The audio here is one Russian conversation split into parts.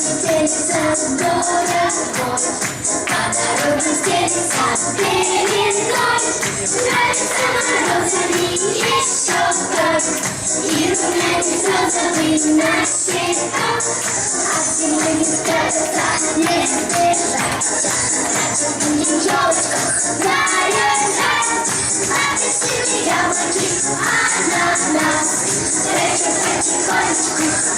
здесь, за городом А дорога здесь, за берегой Нравится морозами еще как И румянец розовый на щеках А зимой не спрятаться, не сбежать Раньше в елочках нарезать Апельсины, яблоки, ананас Рэчет потихонечку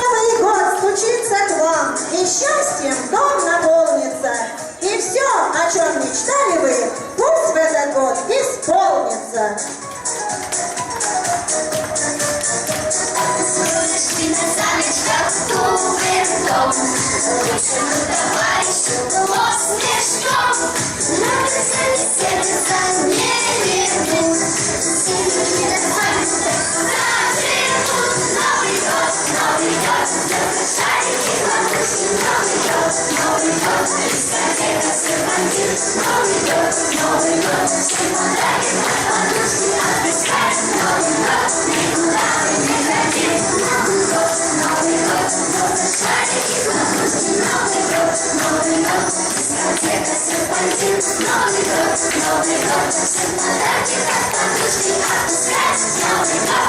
Новый год, стучится к вам, и счастьем дом наполнится. И все, о чем мечтали вы, пусть в этот год исполнится. Here we go, here we go, here we go, Новый год, Новый год, всем подарки на подушки Отпускать Новый год,